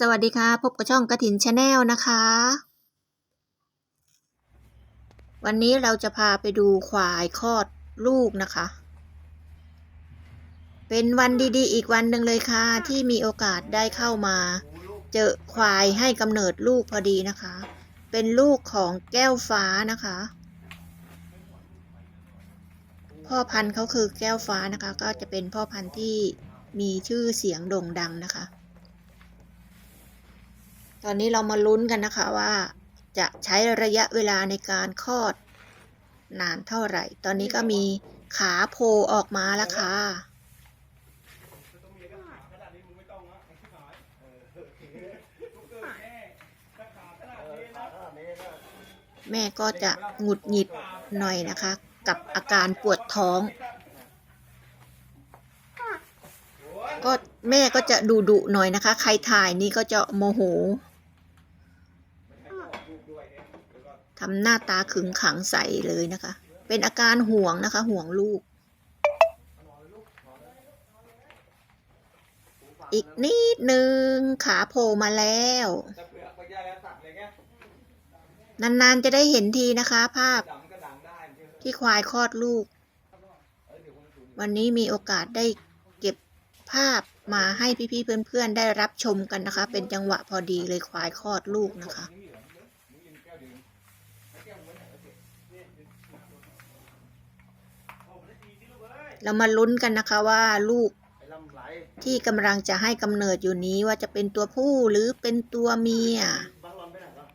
สวัสดีค่ะ พบกับช่องกระถินชาแนลนะคะ วันนี้เราจะพาไปดูควายคลอดลูกนะคะ เป็นวันดีๆ อีกวันหนึ่งเลยค่ะ ที่มีโอกาสได้เข้ามา เจอควายให้กำเนิดลูกพอดีนะคะ เป็นลูกของแก้วฟ้านะคะ พ่อพันธุ์เขาคือแก้วฟ้านะคะ ก็จะเป็นพ่อพันธุ์ที่มีชื่อเสียงโด่งดังนะคะ ตอนนี้เรามาลุ้นกันนะคะว่า จะใช้ระยะเวลาในการคลอด นานเท่าไหร่ ตอนนี้ก็มีขาโผล่ออกมาแล้วค่ะแม่ก็จะหงุดหงิดหน่อยนะคะ กับอาการปวดท้อง ก็แม่ก็จะดุดุๆหน่อยนะคะ ใครถ่ายนี่ก็จะโมโหทำหน้าตาขึงขังใส่เลยนะคะ เป็นอาการห่วงนะคะ ห่วงลูก อีกนิดนึงขาโผล่มาแล้ว นานๆจะได้เห็นทีนะคะ ภาพที่ควายคลอดลูก วันนี้มีโอกาสได้ ภาพมาให้พี่ๆเพื่อนๆ ได้รับชมกันนะคะ เป็นจังหวะพอดีเลยควายคลอดลูกนะคะ เรามาลุ้นกันนะคะว่าลูกไอ้ลำไหลที่กำลังจะให้กำเนิดอยู่นี้ว่าจะเป็นตัวผู้หรือเป็นตัวเมียบางลำไปไหนล่ะ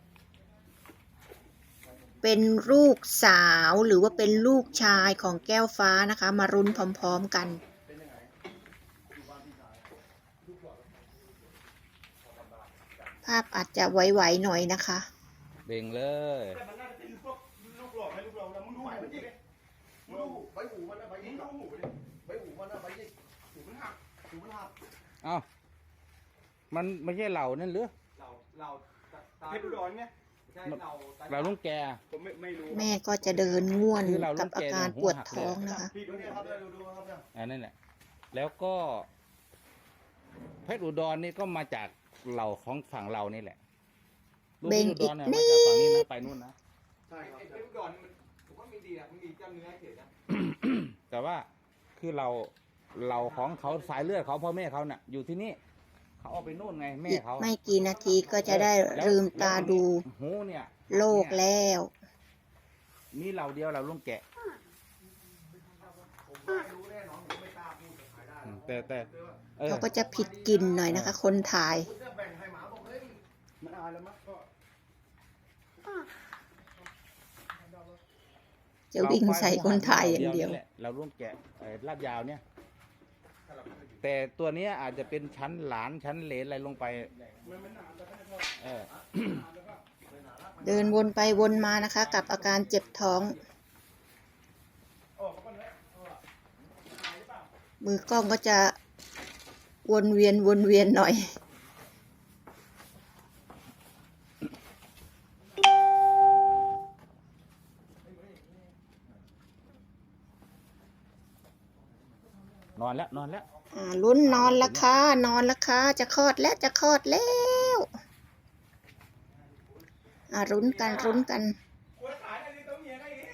เป็นลูกสาวหรือว่าเป็นลูกชายของแก้วฟ้านะคะ มารุ้นพร้อม ๆ กัน เป็นยังไงอยู่บ้านพี่ชาย ภาพอาจจะไหวๆหน่อยนะคะ เบ่งเลย แต่มันน่าจะเป็นพวกลูกหลอกไหมลูกหลอกแล้วมึงดูไหวมันดิมึงดูใบหูมันนะใบยิงดูหูดิใบหูมันนะใบยิงหูมันหักหูมันหักเอ้า มันไม่ใช่เหล่านั่นหรือเราเราตาเพชรอุดรไงใช่เราเหล่าลุงแก ผมไม่ไม่รู้แม่ก็จะเดินง่วนคือเรากับลูกอาแกการเนี่ยปวดหัวหักท้องนะคะ พี่ดูเนี่ยครับดูดูครับเนี่ยอันนั้นแหละ แล้วก็ เพชรอุดรนี่ก็มาจาก เหล่าของฝั่งเรานี่แหละลูกเบ่เพงชรอุดรเนี่ยอีมากจากฝั่งนี้นินะดไปนู่นนะใช่ครับเพชรอุดรนี่มันผมว่ามีดีอะมันมีเจ้าเนื้อเฉยนะแต่ว่าคือเราเราของเขาสายเลือดเขาพ่อแม่เขาน่ะ อยู่ที่นี่เขาเอาไปนู่นไงแม่อีกเขาไม่กี่นาทีก็จะได้แล้วลืมตาดูหูเนี่ยโลกแล้วมีเหล่าเดียวเหล่าลุงแกะ ผมไม่รู้แน่นอนผมไม่กล้าพูดกับใครได้อืมแต่แต่เออ เขาก็จะผิดกินหน่อยนะคะ คนถ่าย มันอายแล้วมั้งก็จะวิ่งใส่คนถ่ายอย่างเดียวนี่แหละเราร่วมแกะเอ่อลาดยาวเนี่ย แต่ตัวเนี้ยอาจจะเป็นชั้นหลานชั้นเหลนอะไรลงไปเออเดินวนไปวนมานะคะ กับอาการเจ็บท้อง มือกล้องก็จะวนเวียนวนเวียนหน่อย นอนแล้วนอนแล้วอ่าลุ้นนอนละค่ะนอนละค่ะจะคลอดแล้วจะคลอดแล้วอ่ารุ้นกันรุ้นกัน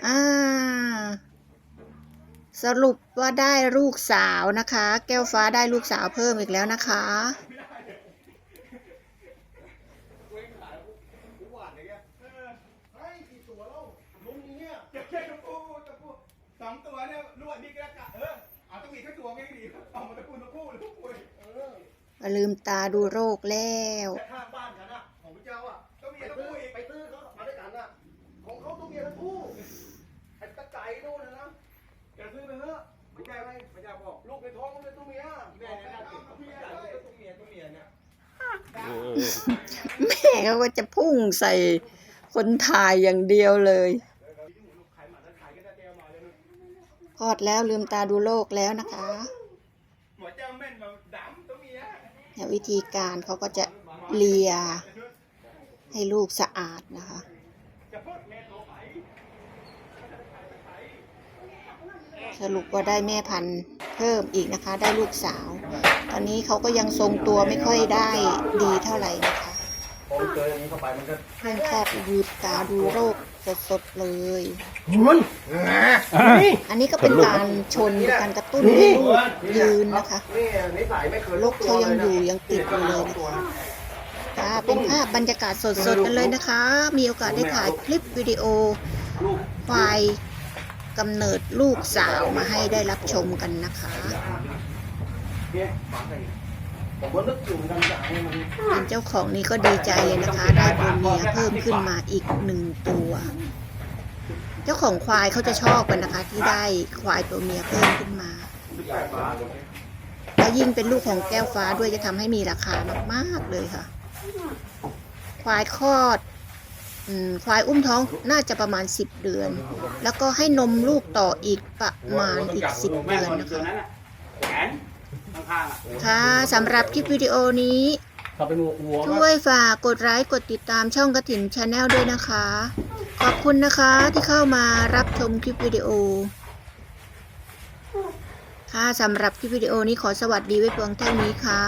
อ่าสรุปว่าได้ลูกสาวนะคะ แก้วฟ้าได้ลูกสาวเพิ่มอีกแล้วนะคะ ควรขายกูหวานเลยแกเออเฮ้ยกี่ตัวแล้วลุงนี้เจะแค่ตัวผู้ตัวผู้สองตัวเนี่ยลวดนี่ก็แล้วกันเออเอาตัวอีกแค่ตัวไม่ดีเอามาตัวผู้ตัวผู้หรือผู้ป่วยเอ อก็ลืมตาดูโรคแล้วแต่ข้างบ้านกันอะของพระเจ้าอะตัวเมียตัวผู้อีกไปตื้อเขามาด้วยกันอะของเขาตัวเมียตัวผู้ไอ้ตะไก่นู่นนะนะอย่าซื้อไปเถอะไม่ใช่ไหมไม่ใช่บอกลูกในท้องมันเป็นตัวเมียแม่เนี่ยน่าเกลียดตัวเมียด้วยตัวเมียตัวเมียเนี่ยเออแม่เขาก็จะพุ่งใส่คนถ่ายอย่างเดียวเลยขายหมาแล้วขายก็ได้เดียวมาเลยคลอดแล้วลืมตาดูโรคแล้วนะคะ หมอเจ้าแม่นมาดำตัวเมี แล้ววิธีการเขาก็จะเลียให้ลูกสะอาดนะคะจะพูดแม่ตัวไหนสรุปว่าได้แม่พันธุ์เพิ่มอีกนะคะ ได้ลูกสาว ตอนนี้เขาก็ยังทรงตัวไม่ค่อยได้ดีเท่าไหร่นะคะ พอเจออย่างนี้เข้าไปมันก็เพิ่งคลอดยืดตาดูโรคสดๆเลยมันนี่อันนี้ก็เป็นการชนการกระตุ้นให้ลูกยืนนะคะ นี่นิสัยไม่เคยลูกเขายังอยู่ยังติดอยู่เลยนะคะค่ะเป็นภาพบรรยากาศสดๆกันเลยนะคะ มีโอกาสได้ถ่ายคลิปวิดีโอลูกควายกำเนิดลูกสาวมาให้ได้รับชมกันนะคะ เนี่ย ผมว่านึกอยู่เหมือนกันจะให้มันเป็นเจ้าของนี่ก็ดีใจเลยนะคะ ได้ตัวเมียเพิ่มขึ้นมาอีกหนึ่งตัว เจ้าของควายเขาจะชอบกันนะคะ ที่ได้ควายตัวเมียเพิ่มขึ้นมาแล้วยิ่งเป็นลูกของแก้วฟ้าด้วยจะทำให้มีราคามากๆเลยค่ะ ควายคลอดอืมควายอุ้มท้องน่าจะประมาณสิบเดือน แล้วก็ให้นมลูกต่ออีกประมาณอีกสิบเดือนนะคะ แขนข้างๆอะ ค่ะสำหรับคลิปวิดีโอนี้เขาเป็นหัวหัวช่วยฝากกดไลค์กดติดตามช่องกระถินชาแนลด้วยนะคะ ขอบคุณนะคะที่เข้ามารับชมคลิปวิดีโอ ค่ะสำหรับคลิปวิดีโอนี้ขอสวัสดีไว้เพียงเท่านี้ค่ะ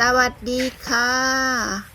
สวัสดีค่ะ